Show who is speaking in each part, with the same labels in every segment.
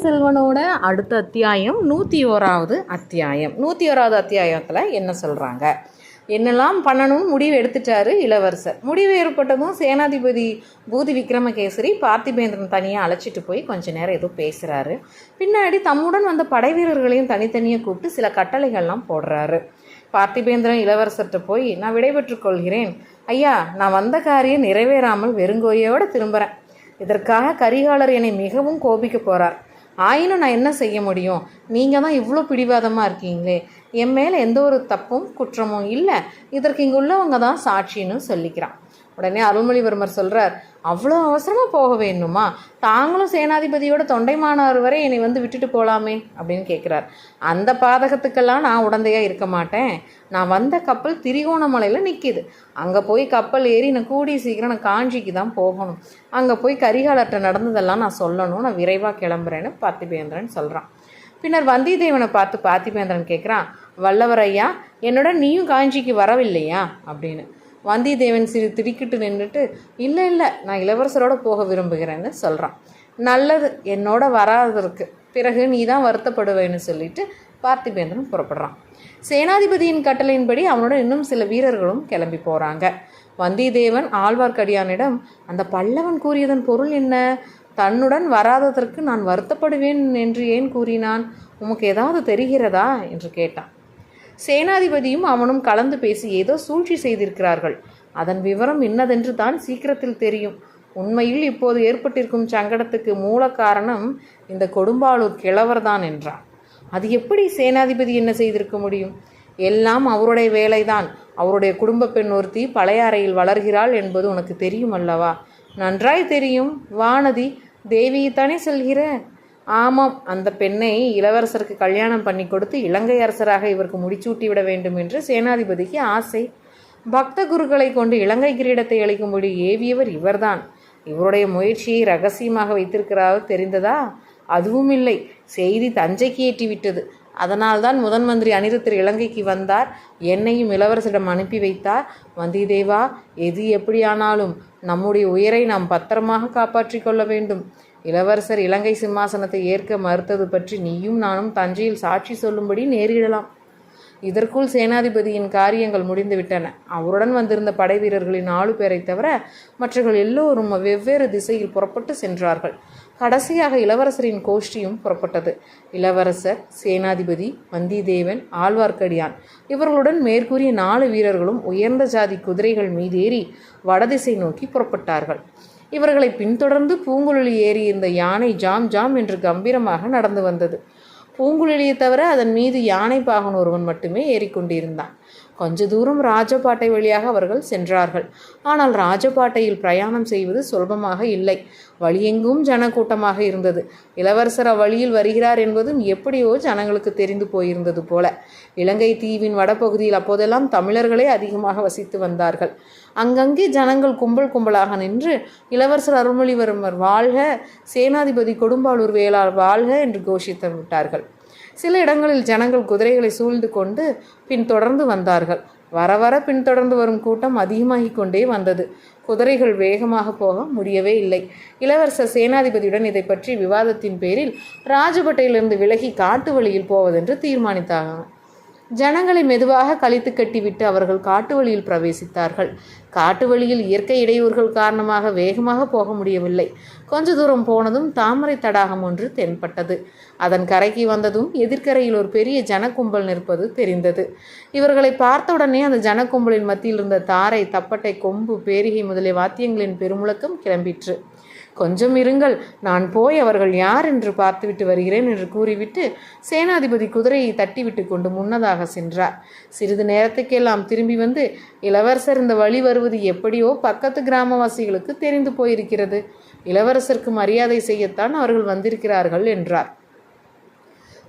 Speaker 1: பொன்னியின் செல்வனோட அடுத்த அத்தியாயம் நூற்றி ஓராவது அத்தியாயம். நூற்றி ஓராவது அத்தியாயத்தில் என்ன சொல்கிறாங்க என்னெல்லாம் பண்ணணும்னு முடிவு எடுத்துட்டாரு இளவரசர். முடிவு ஏற்பட்டதும் சேனாதிபதி பூதி விக்ரமகேசரி பார்த்திபேந்திரன் தனியாக அழைச்சிட்டு போய் கொஞ்ச நேரம் ஏதோ பேசுகிறாரு பின்னாடி தம்முடன் வந்த படை வீரர்களையும் தனித்தனியாக கூப்பிட்டு சில கட்டளைகள்லாம் போடுறாரு. பார்த்திபேந்திரன் இளவரசர்கிட்ட போய் நான் விடைபெற்றுக் கொள்கிறேன். ஐயா நான் வந்த காரியம் நிறைவேறாமல் வெறுங்கோயோடு திரும்புகிறேன் இதற்காக கரிகாலர் என்னை மிகவும் கோபிக்க போகிறார் ஆயினும் நான் என்ன செய்ய முடியும்? நீங்கள் தான் இவ்வளோ பிடிவாதமாக இருக்கீங்களே. என் மேலே எந்த ஒரு தப்பும் குற்றமும் இல்லை. இதற்கு இங்கே உள்ளவங்க தான் சாட்சின்னு சொல்லிக்கிறான். உடனே அருள்மொழிவர்மர் சொல்கிறார் அவ்வளோ அவசரமாக போக வேணுமா? தாங்களும் சேனாதிபதியோட தொண்டைமானார் வரை என்னை வந்து விட்டுட்டு போகலாமே அப்படின்னு கேட்குறார் அந்த பாதகத்துக்கெல்லாம் நான் உடந்தையாக இருக்க மாட்டேன். நான் வந்த கப்பல் திரிகோணமலையில் நிற்கிது அங்கே போய் கப்பல் ஏறி நான் கூடி சீக்கிரம் நான் காஞ்சிக்கு தான் போகணும். அங்கே போய் கரிகாலர்கிட்ட நடந்ததெல்லாம் நான் சொல்லணும். நான் விரைவாக கிளம்புறேன்னு பார்த்திபேந்திரன் சொல்கிறான் பின்னர் வந்தியத்தேவனை பார்த்து பார்த்திபேந்திரன் கேட்குறான் வல்லவர் ஐயா என்னோட நீயும் காஞ்சிக்கு வரவில்லையா? அப்படின்னு. வந்தியத்தேவன் சிறு திடுக்கிட்டு நின்றுட்டு இல்லை இல்லை நான் இளவரசரோட போக விரும்புகிறேன்னு சொல்கிறான் நல்லது என்னோட வராததற்கு பிறகு நீ தான் வருத்தப்படுவேன்னு சொல்லிட்டு பார்த்திபேந்திரன் புறப்படுறான். சேனாதிபதியின் கட்டளையின்படி அவனோட இன்னும் சில வீரர்களும் கிளம்பி போகிறாங்க வந்தியத்தேவன் ஆழ்வார்க்கடியானிடம் அந்த பல்லவன் கூறியதன் பொருள் என்ன? தன்னுடன் வராததற்கு நான் வருத்தப்படுவேன் என்று ஏன் கூறினான்? உமக்கு ஏதாவது தெரிகிறதா? என்று கேட்டான். சேனாதிபதியும் அவனும் கலந்து பேசி ஏதோ சூழ்ச்சி செய்திருக்கிறார்கள். அதன் விவரம் இன்னதென்று தான் சீக்கிரத்தில் தெரியும். உண்மையில் இப்போது ஏற்பட்டிருக்கும் சங்கடத்துக்கு மூல காரணம் இந்த கொடும்பாளூர் கிழவர்தான் என்றான். அது எப்படி சேனாதிபதி என்ன செய்திருக்க முடியும்? எல்லாம் அவருடைய வேலைதான். அவருடைய குடும்ப பெண் ஒருத்தி பழைய அறையில் வளர்கிறாள் என்பது உனக்கு தெரியும் அல்லவா? நன்றாய் தெரியும் வானதி தேவியைத்தானே சொல்கிற? ஆமாம் அந்த பெண்ணை இளவரசருக்கு கல்யாணம் பண்ணி கொடுத்து இலங்கை அரசராக இவருக்கு முடிச்சூட்டி விட வேண்டும் என்று சேனாதிபதிக்கு ஆசை. பக்த குருக்களை கொண்டு இலங்கை கிரீடத்தை அளிக்கும்படி ஏவியவர் இவர்தான். இவருடைய முயற்சியை ரகசியமாக வைத்திருக்கிறார் தெரிந்ததா? அதுவும் இல்லை. செய்தி தஞ்சைக்கு ஏற்றிவிட்டது. அதனால்தான் முதன் மந்திரி அனிருத்தர் இலங்கைக்கு வந்தார். என்னையும் இளவரசரிடம் அனுப்பி வைத்தார். வந்திதேவா எது எப்படியானாலும் நம்முடைய உயிரை நாம் பத்திரமாக காப்பாற்றிக் கொள்ள வேண்டும். இளவரசர் இலங்கை சிம்மாசனத்தை ஏற்க மறுத்தது பற்றி நீயும் நானும் தஞ்சையில் சாட்சி சொல்லும்படி நேரிடலாம். இதற்குள் சேனாதிபதியின் காரியங்கள் முடிந்துவிட்டன. அவருடன் வந்திருந்த படை வீரர்களின் நாலு பேரை தவிர மற்றவர்கள் எல்லோரும் வெவ்வேறு திசையில் புறப்பட்டு சென்றார்கள். கடைசியாக இளவரசரின் கோஷ்டியும் புறப்பட்டது. இளவரசர் சேனாதிபதி வந்திதேவன் ஆழ்வார்க்கடியான் இவர்களுடன் மேற்கூறிய நாலு வீரர்களும் உயர்ந்த ஜாதி குதிரைகள் மீதேறி வடதிசை நோக்கி புறப்பட்டார்கள். இவர்களை பின்தொடர்ந்து பூங்குழலி ஏறியிருந்த யானை ஜாம் ஜாம் என்று கம்பீரமாக நடந்து வந்தது. பூங்குழலியை தவிர அதன் மீது யானை பாகன் ஒருவன் மட்டுமே ஏறிக்கொண்டிருந்தான். கொஞ்ச தூரம் ராஜபாட்டை வழியாக அவர்கள் சென்றார்கள். ஆனால் ராஜபாட்டையில் பிரயாணம் செய்வது சுலபமாக இல்லை. வழியெங்கும் ஜனக்கூட்டமாக இருந்தது. இளவரசர் அவ்வழியில் வருகிறார் என்பதும் எப்படியோ ஜனங்களுக்கு தெரிந்து போயிருந்தது போல. இலங்கை தீவின் வடபகுதியில் அப்போதெல்லாம் தமிழர்களே அதிகமாக வசித்து வந்தார்கள். அங்கங்கே ஜனங்கள் கும்பல் கும்பலாக நின்று இளவரசர் அருள்மொழிவர்மர் வாழ்க! சேனாதிபதி கொடும்பாளூர் வேளார் வாழ்க! என்று கோஷித்து விட்டார்கள். சில இடங்களில் ஜனங்கள் குதிரைகளை சூழ்ந்து கொண்டு பின் தொடர்ந்து வந்தார்கள். வர வர பின்தொடர்ந்து வரும் கூட்டம் அதிகமாகிக் கொண்டே வந்தது. குதிரைகள் வேகமாக போக முடியவே இல்லை. இளவரசர் சேனாதிபதியுடன் இதை பற்றி விவாதத்தின் பேரில் ராஜபட்டையிலிருந்து விலகி காட்டு வழியில் போவதென்று தீர்மானித்தாங்க ஜனங்களை மெதுவாக கழித்து கட்டிவிட்டு அவர்கள் காட்டு வழியில் பிரவேசித்தார்கள். காட்டு வழியில் இயற்கை இடையூறுகள் காரணமாக வேகமாக போக முடியவில்லை. கொஞ்ச தூரம் போனதும் தாமரை தடாகம் ஒன்று தென்பட்டது. அதன் கரைக்கு வந்ததும் எதிர்க்கரையில் ஒரு பெரிய ஜனக்கும்பல் நிற்பது தெரிந்தது. இவர்களை பார்த்தவுடனே அந்த ஜனக்கும்பலின் மத்தியில் இருந்த தாரை தப்பட்டை கொம்பு பேரிகை முதலிய வாத்தியங்களின் பெருமுழக்கம் கிளம்பிற்று. கொஞ்சம் இருங்கள். நான் போய் அவர்கள் யார் என்று பார்த்துவிட்டு வருகிறேன் என்று கூறிவிட்டு சேனாதிபதி குதிரையை தட்டிவிட்டு கொண்டு முன்னதாக சென்றார். சிறிது நேரத்துக்கெல்லாம் திரும்பி வந்து இளவரசர் இந்த வழி வருவது எப்படியோ பக்கத்து கிராமவாசிகளுக்கு தெரிந்து போயிருக்கிறது. இளவரசருக்கு மரியாதை செய்யத்தான் அவர்கள் வந்திருக்கிறார்கள் என்றார்.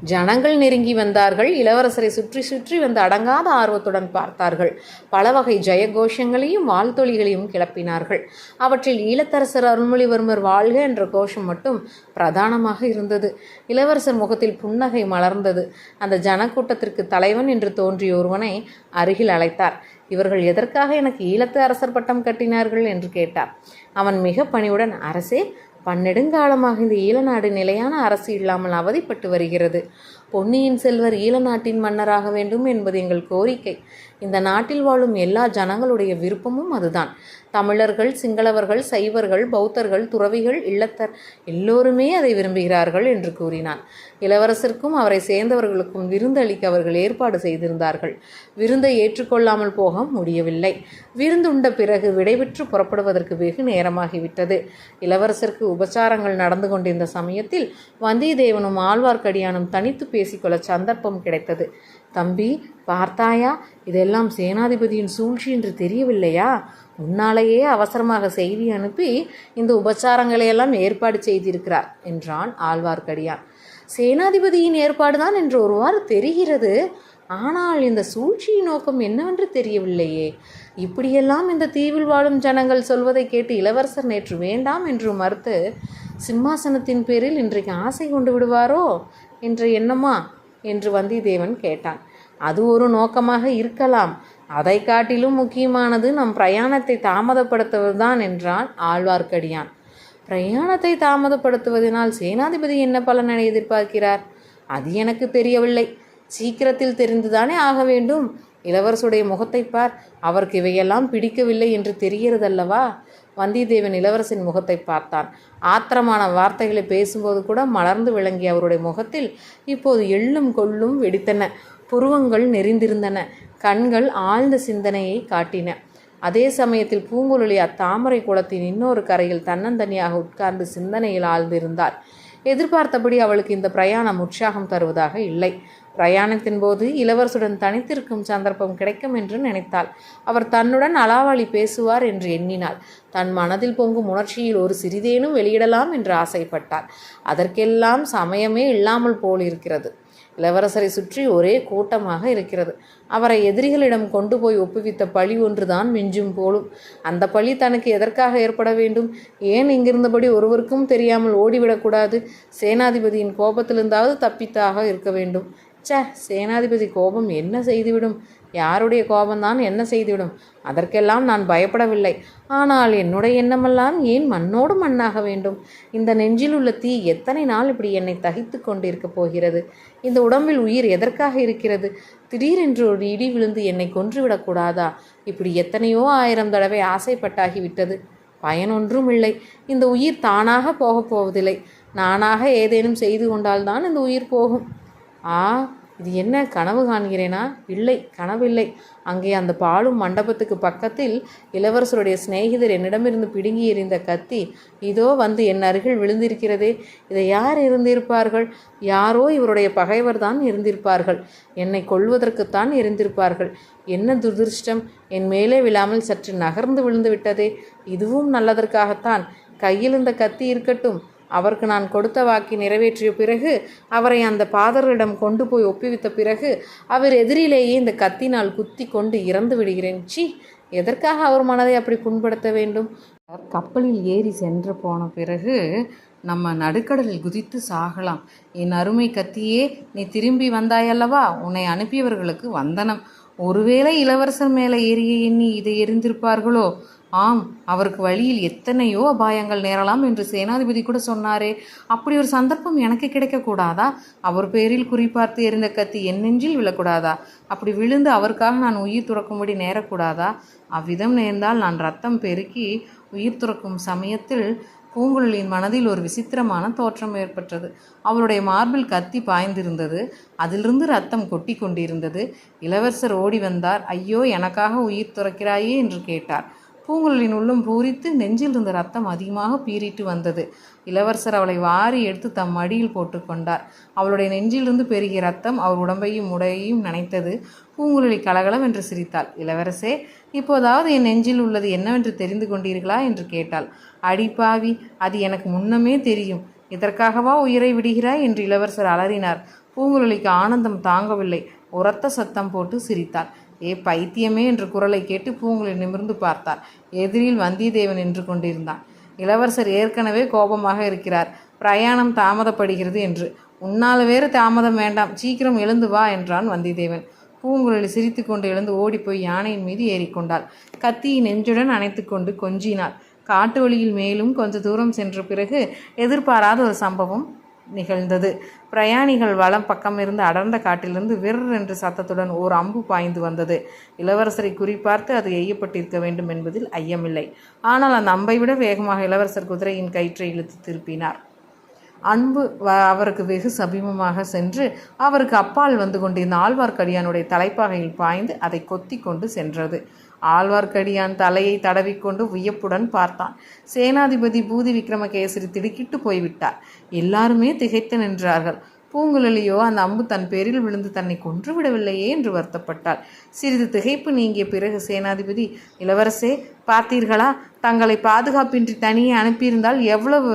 Speaker 1: ஜனங்கள் நெருங்கி வந்தார்கள். இளவரசரை சுற்றி சுற்றி வந்து அடங்காத ஆர்வத்துடன் பார்த்தார்கள். பல வகை ஜெயகோஷங்களையும் வாழ்த்தொழிகளையும் கிளப்பினார்கள். அவற்றில் ஈழத்தரசர் அருள்மொழிவர்மர் வாழ்க என்ற கோஷம் மட்டும் பிரதானமாக இருந்தது. இளவரசர் முகத்தில் புன்னகை மலர்ந்தது. அந்த ஜனக்கூட்டத்திற்கு தலைவன் என்று தோன்றிய ஒருவனை அருகில் அழைத்தார். இவர்கள் எதற்காக எனக்கு ஈழத்து அரசர் பட்டம் கட்டினார்கள்? என்று கேட்டார். அவன் மிக பணிவுடன் அரசே பன்னெடுங்காலமாக இந்த ஈழநாடு நிலையான அரசு இல்லாமல் அவதிப்பட்டு வருகிறது. பொன்னியின் செல்வர் ஈழநாட்டின் மன்னராக வேண்டும் என்பது எங்கள் கோரிக்கை. இந்த நாட்டில் வாழும் எல்லா ஜனங்களுடைய விருப்பமும் அதுதான். தமிழர்கள் சிங்களவர்கள் சைவர்கள் பௌத்தர்கள் துறவிகள் இல்லத்தர் எல்லோருமே அதை விரும்புகிறார்கள் என்று கூறினான். இளவரசருக்கும் அவரை சேர்ந்தவர்களுக்கும் விருந்தளிக்க அவர்கள் ஏற்பாடு செய்திருந்தார்கள். விருந்தை ஏற்றுக்கொள்ளாமல் போக முடியவில்லை. விருந்துண்ட பிறகு விடைபெற்று புறப்படுவதற்கு வெகு நேரமாகிவிட்டது. இளவரசருக்கு உபச்சாரங்கள் நடந்து கொண்டிருந்த சமயத்தில் வந்தியத்தேவனும் ஆழ்வார்க்கடியானும் தனித்து பேசிக்கொள்ள சந்தர்ப்பம் கிடைத்தது. தம்பி பார்த்தாயா? இதெல்லாம் சேனாதிபதியின் சூழ்ச்சி என்று தெரியவில்லையா? உன்னாலேயே அவசரமாக செய்தி அனுப்பி இந்த உபச்சாரங்களை எல்லாம் ஏற்பாடு செய்திருக்கிறார் என்றான் ஆழ்வார்க்கடியான். சேனாதிபதியின் ஏற்பாடுதான் என்று ஒருவாறு தெரிகிறது. ஆனால் இந்த சூழ்ச்சியின் நோக்கம் என்னவென்று தெரியவில்லையே. இப்படியெல்லாம் இந்த தீவில் வாழும் ஜனங்கள் சொல்வதை கேட்டு இளவரசர் நேற்று வேண்டாம் என்று மறுத்து சிம்மாசனத்தின் பேரில் இன்றைக்கு ஆசை கொண்டு விடுவாரோ? என்ற எண்ணமா என்று வந்திதேவன் கேட்டான். அது ஒரு நோக்கமாக இருக்கலாம். அதை காட்டிலும் முக்கியமானது நம் பிரயாணத்தை தாமதப்படுத்துவதுதான் என்றான் ஆழ்வார்க்கடியான். பிரயாணத்தை தாமதப்படுத்துவதனால் சேனாதிபதி என்ன பலனை எதிர்பார்க்கிறார்? அது எனக்கு தெரியவில்லை. சீக்கிரத்தில் தெரிந்துதானே ஆக வேண்டும். இளவரசுடைய முகத்தை பார். அவருக்கு இவையெல்லாம் பிடிக்கவில்லை என்று தெரிகிறதல்லவா? வந்தியத்தேவன் இளவரசின் முகத்தை பார்த்தான். ஆத்திரமான வார்த்தைகளை பேசும்போது கூட மலர்ந்து விளங்கிய அவருடைய முகத்தில் இப்போது எள்ளும் கொள்ளும் வெடித்தன. புருவங்கள் நெறிந்திருந்தன கண்கள் ஆழ்ந்த சிந்தனையை காட்டின. அதே சமயத்தில் பூங்குழலி அத்தாமரை குளத்தின் இன்னொரு கரையில் தன்னந்தனியாக உட்கார்ந்து சிந்தனையில் ஆழ்ந்திருந்தார். எதிர்பார்த்தபடி அவளுக்கு இந்த பிரயாணம் உற்சாகம் தருவதாக இல்லை. பிரயாணத்தின் போது இளவரசுடன் தனித்திருக்கும் சந்தர்ப்பம் கிடைக்கும் என்று நினைத்தாள். அவர் தன்னுடன் அளவாளி பேசுவார் என்று எண்ணினாள். தன் மனதில் பொங்கும் உணர்ச்சியில் ஒரு சிறிதேனும் வெளியிடலாம் என்று ஆசைப்பட்டாள். அதற்கெல்லாம் சமயமே இல்லாமல் போலிருக்கிறது. இளவரசரை சுற்றி ஒரே கூட்டமாக இருக்கிறது. அவரை எதிரிகளிடம் கொண்டு போய் ஒப்புவித்த பழி ஒன்றுதான் மிஞ்சும் போலும். அந்த பழி தனக்கு எதற்காக ஏற்பட வேண்டும்? ஏன் இங்கிருந்தபடி ஒருவருக்கும் தெரியாமல் ஓடிவிடக்கூடாது? சேனாதிபதியின் கோபத்திலிருந்தாவது தப்பித்தாக இருக்க வேண்டும். ச்சே சேனாதிபதி கோபம் என்ன செய்துவிடும்? யாருடைய கோபம்தான் என்ன செய்துவிடும்? அதற்கெல்லாம் நான் பயப்படவில்லை. ஆனால் என்னுடைய எண்ணமெல்லாம் ஏன் மண்ணோடு மண்ணாக வேண்டும்? இந்த நெஞ்சில் உள்ள தீ எத்தனை நாள் இப்படி என்னை தகித்து கொண்டிருக்க போகிறது? இந்த உடம்பில் உயிர் எதற்காக இருக்கிறது? திடீரென்று ஒரு இடி விழுந்து என்னை கொன்றுவிடக்கூடாதா இப்படி எத்தனையோ ஆயிரம் தடவை ஆசைப்பட்டாகிவிட்டது பயனொன்றும் இல்லை. இந்த உயிர் தானாக போகப் போவதில்லை. நானாக ஏதேனும் செய்து கொண்டால்தான் இந்த உயிர் போகும். ஆ இது என்ன கனவு காண்கிறேனா? இல்லை கனவில்லை. அங்கே அந்த பாலும் மண்டபத்துக்கு பக்கத்தில் இளவரசருடைய சிநேகிதர் என்னிடமிருந்து பிடுங்கி எறிந்த கத்தி இதோ வந்து என் அருகில் விழுந்திருக்கிறதே. இதை யார் இருந்திருப்பார்கள் யாரோ இவருடைய பகைவர் தான் இருந்திருப்பார்கள் என்னை கொள்வதற்குத்தான் இருந்திருப்பார்கள் என்ன துர்திருஷ்டம்? என் மேலே விழாமல் சற்று நகர்ந்து விழுந்து விட்டதே. இதுவும் நல்லதற்காகத்தான். கையில் இந்த கத்தி இருக்கட்டும். அவருக்கு நான் கொடுத்த வாக்கை நிறைவேற்றிய பிறகு அவரை அந்த பாதரிடம் கொண்டு போய் ஒப்புவித்த பிறகு அவர் எதிரிலேயே இந்த கத்தினால் குத்தி கொண்டு இறந்து விடுகிறேன். சி எதற்காக அவர் மனதை அப்படி புண்படுத்த வேண்டும்? கப்பலில் ஏறி சென்று போன பிறகு நம்ம நடுக்கடலில் குதித்து சாகலாம். என் அருமை கத்தியே நீ திரும்பி வந்தாயல்லவா? உன்னை அனுப்பியவர்களுக்கு வந்தனம். ஒருவேளை இளவரசர் மேலே ஏறிய எண்ணி இதை எரிந்திருப்பார்களோ? ஆம் அவருக்கு வழியில் எத்தனையோ அபாயங்கள் நேரலாம் என்று சேனாதிபதி கூட சொன்னாரே. அப்படி ஒரு சந்தர்ப்பம் எனக்கு கிடைக்கக்கூடாதா அவர் பேரில் குறிப்பார்த்து எறிந்த கத்தி என் நெஞ்சில் விழக்கூடாதா? அப்படி விழுந்து அவருக்காக நான் உயிர் துறக்கும்படி நேரக்கூடாதா? அவ்விதம் நேர்ந்தால் நான் ரத்தம் பெருக்கி உயிர் துறக்கும் சமயத்தில் பூங்குழலியின் மனதில் ஒரு விசித்திரமான தோற்றம் ஏற்பட்டது. அவளுடைய மார்பில் கத்தி பாய்ந்திருந்தது. அதிலிருந்து ரத்தம் கொட்டி கொண்டிருந்தது. இளவரசர் ஓடி வந்தார். ஐயோ எனக்காக உயிர் துறக்கிறாயே என்று கேட்டார். பூங்குழலின் உள்ளம் பூரித்து நெஞ்சில் இருந்த ரத்தம் அதிகமாக பீறிட்டு வந்தது. இளவரசர் அவளை வாரி எடுத்து தம் மடியில் போட்டுக்கொண்டார் அவளுடைய நெஞ்சிலிருந்து பெருகிய ரத்தம் அவர் உடம்பையும் உடையையும் நனைத்தது. பூங்குழலி கலகலம் என்று சிரித்தாள். இளவரசே இப்போதாவது என் நெஞ்சில் உள்ளது என்னவென்று தெரிந்து கொண்டீர்களா? என்று கேட்டாள். அடிப்பாவி அது எனக்கு முன்னமே தெரியும். இதற்காகவா உயிரை விடுகிறாய்? என்று இளவரசர் அலறினார். பூங்குழலிக்கு ஆனந்தம் தாங்கவில்லை. உரத்த சத்தம் போட்டு சிரித்தாள். ஏ பைத்தியமே என்ற குரலை கேட்டு பூங்குழலி நிமிர்ந்து பார்த்தார் எதிரில் வந்தியத்தேவன் நின்று கொண்டிருந்தான். இளவரசர் ஏற்கனவே கோபமாக இருக்கிறார். பிரயாணம் தாமதப்படுகிறது என்று. உன்னால் வேறு தாமதம் வேண்டாம். சீக்கிரம் எழுந்து வா என்றான் வந்தியத்தேவன். பூங்குழலி சிரித்து கொண்டு எழுந்து ஓடிப்போய் யானையின் மீது ஏறிக்கொண்டாள். கத்தியை நெஞ்சுடன் அணைத்துக்கொண்டு கொஞ்சினாள். காட்டு வழியில் மேலும் கொஞ்ச தூரம் சென்ற பிறகு எதிர்பாராத ஒரு சம்பவம் நிகழ்ந்தது. பிரயாணிகள் வலம் பக்கம் இருந்து அடர்ந்த காட்டிலிருந்து விர் என்று சத்தத்துடன் ஓர் அம்பு பாய்ந்து வந்தது. இளவரசரை குறிப்பார்த்து அது எய்யப்பட்டிருக்க வேண்டும் என்பதில் ஐயமில்லை. ஆனால் அந்த அம்பை விட வேகமாக இளவரசர் குதிரையின் கயிற்றை இழுத்து திருப்பினார். அன்பு வ- அவருக்கு வெகு சமீபமாக சென்று அவருக்கு அப்பால் வந்து கொண்டிருந்த ஆழ்வார்க்கடியானுடைய தலைப்பாகையில் பாய்ந்து அதை கொத்தி கொண்டு சென்றது. ஆழ்வார்க்கடியான் தலையை தடவிக்கொண்டு வியப்புடன் பார்த்தான். சேனாதிபதி பூதி விக்ரமகேசரி திடுக்கிட்டு போய்விட்டார். எல்லாருமே திகைத்து நின்றார்கள். பூங்குழலியோ அந்த அம்பு தன் பேரில் விழுந்து தன்னை கொன்று விடவில்லையே என்று வருத்தப்பட்டாள். சிறிது திகைப்பு நீங்கிய பிறகு சேனாதிபதி இளவரசே பார்த்தீர்களா? தங்களை பாதுகாப்பின்றி தனியே அனுப்பியிருந்தால் எவ்வளவு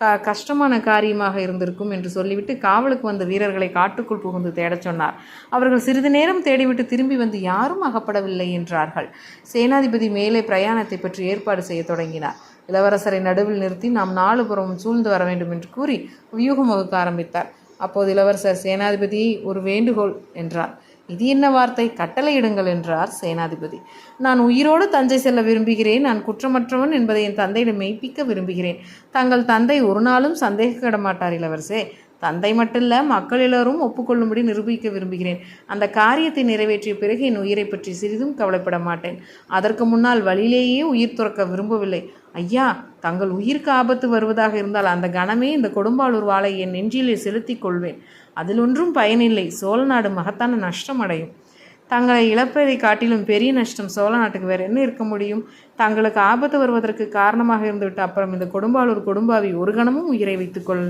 Speaker 1: க கஷ்டமான காரியமாக இருந்திருக்கும் என்று சொல்லிவிட்டு காவலுக்கு வந்த வீரர்களை காட்டுக்குள் புகுந்து தேடச் சொன்னார். அவர்கள் சிறிது நேரம் தேடிவிட்டு திரும்பி வந்து யாரும் அகப்படவில்லை என்றார்கள். சேனாதிபதி மேலே பிரயாணத்தை பற்றி ஏற்பாடு செய்ய தொடங்கினார். இளவரசரை நடுவில் நிறுத்தி நாம் நாலு புறமும் சூழ்ந்து வர வேண்டும் என்று கூறி வியூகம் வகுக்க ஆரம்பித்தார். அப்போது இளவரசர் சேனாதிபதி ஒரு வேண்டுகோள் என்றார். இது என்ன வார்த்தை? கட்டளையிடுங்கள் என்றார் சேனாதிபதி. நான் உயிரோடு தஞ்சை செல்ல விரும்புகிறேன். நான் குற்றமற்றவன் என்பதை என் தந்தையிடம் மெய்ப்பிக்க விரும்புகிறேன். தங்கள் தந்தை ஒரு நாளும் சந்தேகப்பட மாட்டார் இளவரசே. தந்தை மட்டுமல்ல மக்கள் எல்லோரும் ஒப்புக்கொள்ளும்படி நிரூபிக்க விரும்புகிறேன். அந்த காரியத்தை நிறைவேற்றிய பிறகு என் உயிரை பற்றி சிறிதும் கவலைப்பட மாட்டேன். அதற்கு முன்னால் வழியிலேயே உயிர் துறக்க விரும்பவில்லை. ஐயா தங்கள் உயிருக்கு ஆபத்து வருவதாக இருந்தால் அந்த கணமே இந்த கொடும்பாளூர் வாளை என் நெஞ்சிலே செலுத்திக் கொள்வேன். அதில் ஒன்றும் பயனில்லை. சோழ நாடு மகத்தான நஷ்டம் அடையும். தங்களை இழப்பதை காட்டிலும் பெரிய நஷ்டம் சோழ நாட்டுக்கு வேறு என்ன இருக்க முடியும்? தங்களுக்கு ஆபத்து வருவதற்கு காரணமாக இருந்துவிட்டு அப்புறம் இந்த கொடும்பாளூர் கொடும்பாவி ஒரு கணமும் உயிரை வைத்துக் கொள்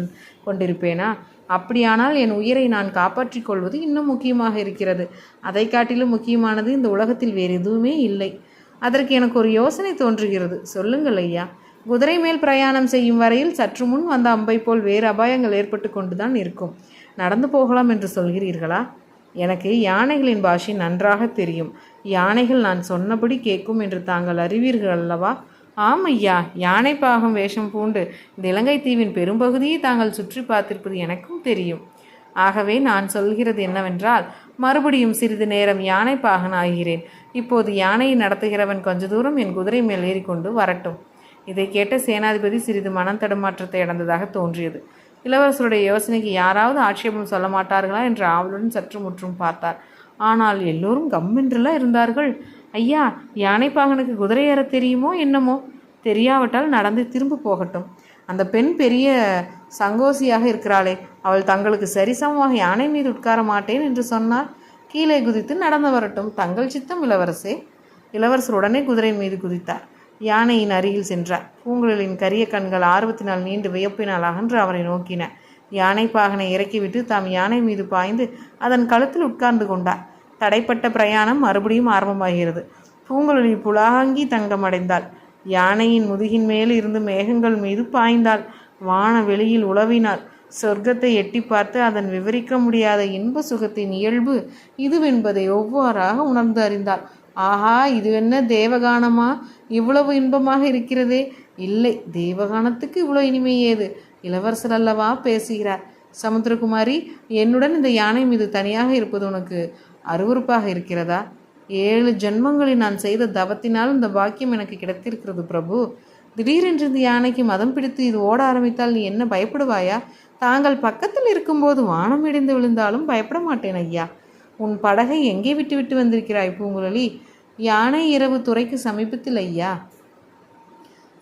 Speaker 1: கொண்டிருப்பேனா? அப்படியானால் என் உயிரை நான் காப்பாற்றிக் கொள்வது இன்னும் முக்கியமாக இருக்கிறது. அதை காட்டிலும் முக்கியமானது இந்த உலகத்தில் வேறு எதுவுமே இல்லை. அதற்கு எனக்கு ஒரு யோசனை தோன்றுகிறது. சொல்லுங்கள் ஐயா. குதிரை மேல் பிரயாணம் செய்யும் வரையில் சற்று முன் வந்த அம்பை போல் வேறு அபாயங்கள் ஏற்பட்டு கொண்டுதான் இருக்கும். நடந்து போகலாம் என்று சொல்கிறீர்களா? எனக்கு யானைகளின் பாஷை நன்றாக தெரியும். யானைகள் நான் சொன்னபடி கேட்கும் என்று தாங்கள் அறிவீர்கள் அல்லவா? ஆம் ஐயா யானை பாகம் வேஷம் பூண்டு இந்த இலங்கை தீவின் பெரும்பகுதியை தாங்கள் சுற்றி பார்த்திருப்பது எனக்கும் தெரியும். ஆகவே நான் சொல்கிறது என்னவென்றால் மறுபடியும் சிறிது நேரம் யானை பாகன் ஆகிறேன். இப்போது யானையை நடத்துகிறவன் கொஞ்ச தூரம் என் குதிரை மேல் ஏறிக்கொண்டு வரட்டும். இதை கேட்ட சேனாதிபதி சிறிது மனம் தடுமாற்றத்தை அடைந்ததாக தோன்றியது. இளவரசருடைய யோசனைக்கு யாராவது ஆட்சேபம் சொல்ல மாட்டார்களா என்ற ஆவலுடன் சற்று முற்றும் பார்த்தார். ஆனால் எல்லோரும் கம்மென்றெல்லாம் இருந்தார்கள். ஐயா யானைப்பாகனுக்கு குதிரை ஏற தெரியுமோ என்னமோ? தெரியாவிட்டால் நடந்து திரும்ப போகட்டும். அந்த பெண் பெரிய சங்கோசியாக இருக்கிறாளே. அவள் தங்களுக்கு சரிசமமாக யானை மீது உட்கார மாட்டேன் என்று சொன்னார் கீழே குதித்து நடந்து வரட்டும். தங்கள் சித்தம் இளவரசே. இளவரசர் உடனே குதிரை மீது குதித்தார். யானையின் அருகில் சென்றார். பூங்குழலின் கரிய கண்கள் ஆர்வத்தினால் நீண்டு வியப்பினால் அகன்று அவரை நோக்கின. யானை பாகனை இறக்கிவிட்டு தாம் யானை மீது பாய்ந்து அதன் கழுத்தில் உட்கார்ந்து கொண்டார். தடைப்பட்ட பிரயாணம் மறுபடியும் ஆரம்பமாகிறது. பூங்குழலி புலாங்கி தங்கமடைந்தாள். யானையின் முதுகின் மேல் இருந்து மேகங்கள் மீது பாய்ந்தாள். வான வெளியில் உலவினாள். சொர்க்கத்தை எட்டி பார்த்து அதன் விவரிக்க முடியாத இன்ப சுகத்தின் இயல்பு இதுவென்பதை ஒவ்வாறாக உணர்ந்து அறிந்தாள். ஆஹா இது என்ன தேவகானமா? இவ்வளவு இன்பமாக இருக்கிறதே? இல்லை தேவகானத்துக்கு இவ்வளோ இனிமை ஏது? இளவரசர் அல்லவா பேசுகிறார். சமுத்திரகுமாரி என்னுடன் இந்த யானை மீது தனியாக இருப்பது உனக்கு அருவருப்பாக இருக்கிறதா? ஏழு ஜென்மங்களில் நான் செய்த தவத்தினால் இந்த பாக்கியம் எனக்கு கிடைத்திருக்கிறது பிரபு. திடீரென்று இந்த யானைக்கு மதம் பிடித்து இது ஓட ஆரம்பித்தால் நீ என்ன பயப்படுவாயா? தாங்கள் பக்கத்தில் இருக்கும்போது வானம் இடிந்து விழுந்தாலும் பயப்பட மாட்டேன் ஐயா. உன் படகை எங்கே விட்டு விட்டு வந்திருக்கிறாய் பூங்குழலி? யானை இரவு துறைக்கு சமீபத்தில் ஐயா.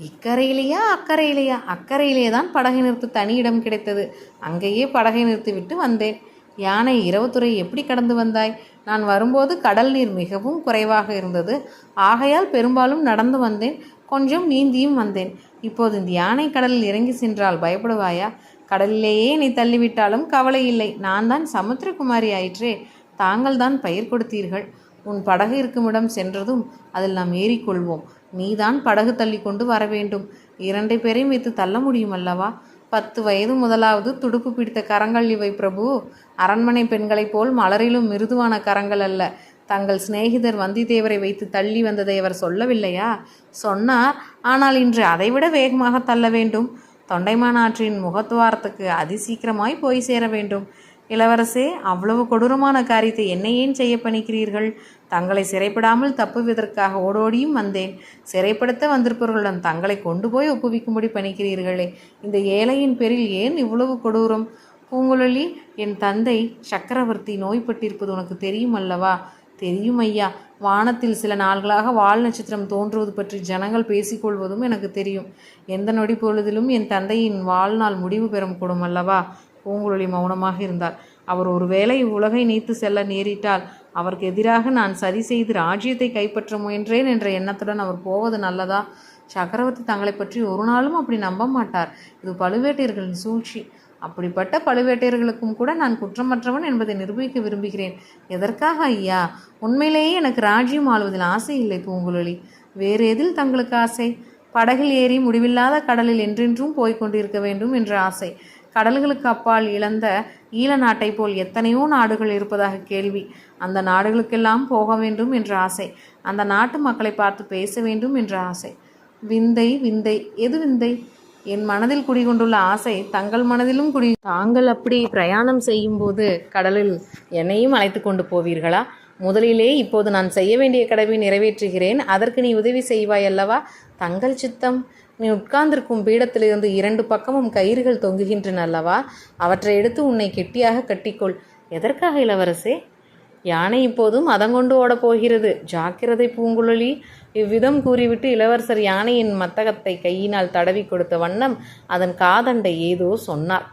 Speaker 1: இக்கரையிலேயா அக்கறையிலேயா அக்கறையிலே தான் படகை நிறுத்த தனி இடம் கிடைத்தது. அங்கேயே படகை நிறுத்திவிட்டு வந்தேன். யானை இரவுத்துறை எப்படி கடந்து வந்தாய்? நான் வரும்போது கடல் நீர் மிகவும் குறைவாக இருந்தது. ஆகையால் பெரும்பாலும் நடந்து வந்தேன். கொஞ்சம் நீந்தியும் வந்தேன். இப்போது இந்த யானை கடலில் இறங்கி சென்றால் பயப்படுவாயா? கடலிலேயே நீ தள்ளிவிட்டாலும் கவலை இல்லை. நான் தான் சமுத்திரகுமாரி ஆயிற்றே. தாங்கள் தான் பயிர் கொடுத்தீர்கள். உன் படகு இருக்குமிடம் சென்றதும் அதில் நாம் ஏறிக்கொள்வோம். நீதான் படகு தள்ளி கொண்டு வர வேண்டும். இரண்டை பேரையும் வைத்து தள்ள முடியும் அல்லவா பத்து வயது முதலாவது துடுப்பு பிடித்த கரங்கள் இவை பிரபு. அரண்மனை பெண்களைப் போல் மலரிலும் மிருதுவான கரங்கள் அல்ல. தங்கள் சிநேகிதர் வந்திதேவரை வைத்து தள்ளி வந்ததை அவர் சொல்லவில்லையா? சொன்னார். ஆனால் இன்று அதைவிட வேகமாக தள்ள வேண்டும். தொண்டைமானாற்றின் முகத்துவாரத்துக்கு அதிசீக்கிரமாய் போய் சேர வேண்டும். இளவரசே அவ்வளவு கொடூரமான காரியத்தை என்னை ஏன் செய்ய பணிக்கிறீர்கள்? தங்களை சிறைப்படாமல் தப்புவதற்காக ஓடோடியும் வந்தேன். சிறைப்படுத்த வந்திருப்பவர்களிடம் தங்களை கொண்டு போய் ஒப்புவிக்கும்படி பணிக்கிறீர்களே. இந்த ஏழையின் பேரில் ஏன் இவ்வளவு கொடூரம்? பூங்குழலி என் தந்தை சக்கரவர்த்தி நோய்பட்டிருப்பது உனக்கு தெரியும் அல்லவா? தெரியும் ஐயா. வானத்தில் சில நாள்களாக வால் நட்சத்திரம் தோன்றுவது பற்றி ஜனங்கள் பேசிக்கொள்வதும் எனக்கு தெரியும். எந்த நொடி பொழுதிலும் என் தந்தையின் வாழ்நாள் முடிவு பெறும் கூடும் அல்லவா? பூங்குழலி மௌனமாக இருந்தார் அவர் ஒருவேளை உலகை நீத்து செல்ல நேரிட்டால் அவருக்கு எதிராக நான் சதி செய்து ராஜ்யத்தை கைப்பற்ற முயன்றேன் என்ற எண்ணத்துடன் அவர் போவது நல்லதா? சக்கரவர்த்தி தங்களை பற்றி ஒரு நாளும் அப்படி நம்ப மாட்டார். இது பழுவேட்டையர்களின் சூழ்ச்சி. அப்படிப்பட்ட பழுவேட்டையர்களுக்கும் கூட நான் குற்றமற்றவன் என்பதை நிரூபிக்க விரும்புகிறேன். எதற்காக ஐயா? உண்மையிலேயே எனக்கு ராஜ்யம் ஆளுவதில் ஆசை இல்லை பூங்குழலி. வேறு எதில் தங்களுக்கு ஆசை? படகில் ஏறி முடிவில்லாத கடலில் என்றென்றும் போய்க் கொண்டிருக்க வேண்டும் என்ற ஆசை. கடல்களுக்கு அப்பால் இழந்த ஈழ நாட்டை போல் எத்தனையோ நாடுகள் இருப்பதாக கேள்வி. அந்த நாடுகளுக்கெல்லாம் போக வேண்டும் என்ற ஆசை. அந்த நாட்டு மக்களை பார்த்து பேச வேண்டும் என்ற ஆசை. விந்தை விந்தை. எது விந்தை? என் மனதில் குடிகொண்டுள்ள ஆசை தங்கள் மனதிலும் குடி தாங்கள் அப்படி பிரயாணம் செய்யும்போது கடலில் என்னையும் அழைத்து கொண்டு போவீர்களா? முதலிலே இப்போது நான் செய்ய வேண்டிய கடவை நிறைவேற்றுகிறேன். அதற்கு நீ உதவி செய்வாய் அல்லவா? தங்கள் சித்தம். நீ உட்கார்ந்திருக்கும் பீடத்திலிருந்து இரண்டு பக்கமும் கயிறுகள் தொங்குகின்றன அல்லவா? அவற்றை எடுத்து உன்னை கெட்டியாக கட்டிக்கொள். எதற்காக இளவரசே? யானை இப்போதும் அதங்கொண்டு ஓடப் போகிறது. ஜாக்கிரதை பூங்குழலி. இவ்விதம் கூறிவிட்டு இளவரசர் யானையின் மத்தகத்தை கையினால் தடவி கொடுத்த வண்ணம் அதன் காதண்டை ஏதோ சொன்னார்.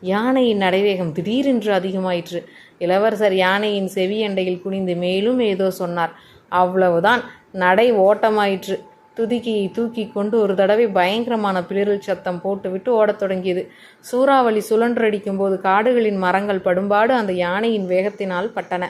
Speaker 1: யானையின் நடைவேகம் திடீரென்று அதிகமாயிற்று. இளவரசர் யானையின் செவியண்டையில் குனிந்து மேலும் ஏதோ சொன்னார். அவ்வளவுதான். நடை ஓட்டமாயிற்று. துதிக்கியை தூக்கி கொண்டு ஒரு தடவை பயங்கரமான பிளிரல் சத்தம் போட்டுவிட்டு ஓடத் தொடங்கியது. சூறாவளி சுழன்றடிக்கும் போது காடுகளின் மரங்கள் படும்பாடு அந்த யானையின் வேகத்தினால் பட்டன.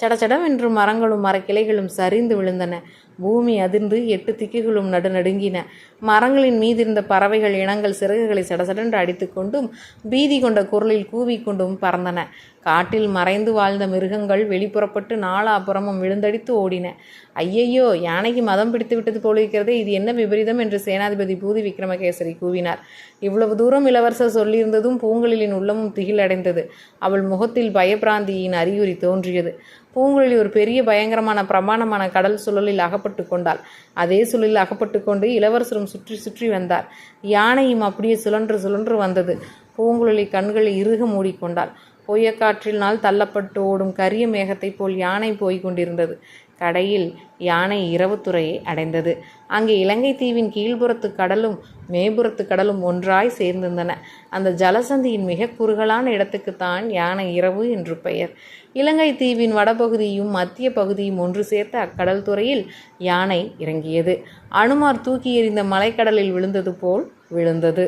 Speaker 1: சடச்சடவென்று மரங்களும் மரக்கிளைகளும் சரிந்து விழுந்தன. பூமி அதிர்ந்து எட்டு திக்குகளும் நடுநடுங்கின. மரங்களின் மீதிருந்த பறவைகள் இனங்கள் சிறகுகளை சடசடென்று அடித்துக்கொண்டும் பீதி கொண்ட குரலில் கூவிக்கொண்டும் பறந்தன. காட்டில் மறைந்து வாழ்ந்த மிருகங்கள் வெளிப்புறப்பட்டு நாலாபுறமும் விழுந்தடித்து ஓடின. ஐயையோ யானைக்கு மதம் பிடித்து விட்டது போலிருக்கிறதே இது என்ன விபரீதம் என்று சேனாதிபதி பூதி விக்ரமகேசரி கூவினார். இவ்வளவு தூரம் இளவரசர் சொல்லியிருந்ததும் பூங்கலின் உள்ளமும் திகிலடைந்தது. அவள் முகத்தில் பயப்பிராந்தியின் அறிகுறி தோன்றியது. பூங்குழலி ஒரு பெரிய பயங்கரமான பிரமாணமான கடல் சுழலில் அகப்பட்டு கொண்டாள். அதே சுழலில் அகப்பட்டு கொண்டு இளவரசரும் சுற்றி சுற்றி வந்தார். யானையும் அப்படியே சுழன்று சுழன்று வந்தது. பூங்குழலி கண்களை இறுக மூடிக்கொண்டாள். பொய்யக்காற்றினால் தள்ளப்பட்டு ஓடும் கரிய மேகத்தைப் போல் யானை போய்க் கொண்டிருந்தது. கடையில் யானை இரவுத்துறையை அடைந்தது. அங்கே இலங்கை தீவின் கீழ்புறத்து கடலும் மேபுறத்து கடலும் ஒன்றாய் சேர்ந்திருந்தன. அந்த ஜலசந்தியின் மிக குறுகலான இடத்துக்குத்தான் யானை இரவு என்று பெயர். இலங்கை தீவின் வடபகுதியும் மத்திய பகுதியும் ஒன்று சேர்த்த அக்கடல் துறையில் யானை இறங்கியது. அனுமார் தூக்கி எறிந்த மலைக்கடலில் விழுந்தது போல் விழுந்தது.